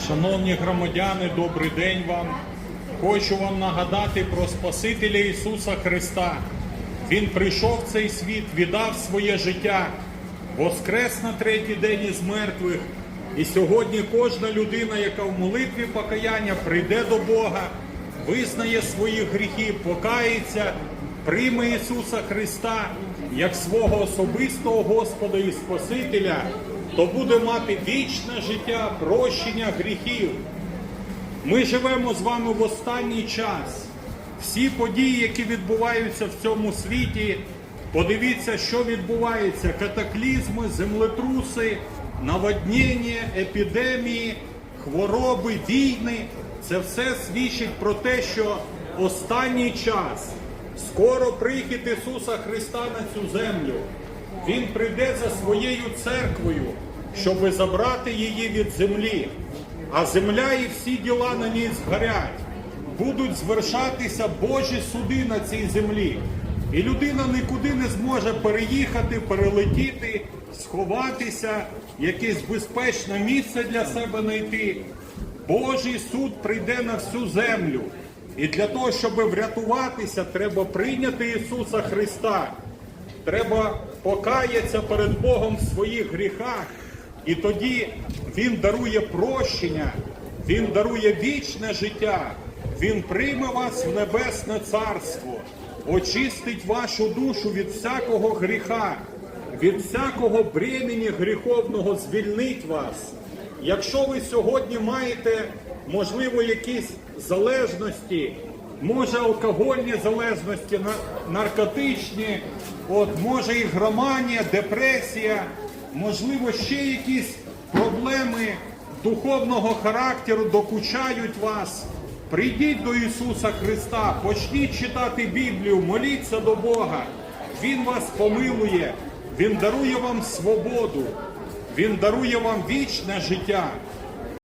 Шановні громадяни, добрий день вам. Хочу вам нагадати про Спасителя Ісуса Христа. Він прийшов в цей світ, віддав своє життя, воскрес на третій день із мертвих. І сьогодні кожна людина, яка в молитві покаяння прийде до Бога, визнає свої гріхи, покається, прийме Ісуса Христа як свого особистого Господа і Спасителя, то буде мати вічне життя, прощення гріхів. Ми живемо з вами в останній час. Всі події, які відбуваються в цьому світі, подивіться, що відбувається: катаклізми, землетруси, наводнення, епідемії, хвороби, війни. Це все свідчить про те, що останній час скоро прихід Ісуса Христа на цю землю. Він прийде за своєю церквою, щоб забрати її від землі. А земля і всі діла на ній згорять. Будуть звершатися Божі суди на цій землі. І людина нікуди не зможе переїхати, перелетіти, сховатися, якесь безпечне місце для себе знайти. Божий суд прийде на всю землю. І для того, щоб врятуватися, треба прийняти Ісуса Христа. Треба покаятися перед Богом в своїх гріхах. І тоді Він дарує прощення, Він дарує вічне життя, Він прийме вас в небесне царство, очистить вашу душу від всякого гріха, від всякого бремені гріховного звільнить вас. Якщо ви сьогодні маєте, можливо, якісь залежності, може алкогольні залежності, наркотичні, от може ігроманія, депресія, можливо, ще якісь проблеми духовного характеру докучають вас. Прийдіть до Ісуса Христа, почніть читати Біблію, моліться до Бога. Він вас помилує, Він дарує вам свободу, Він дарує вам вічне життя.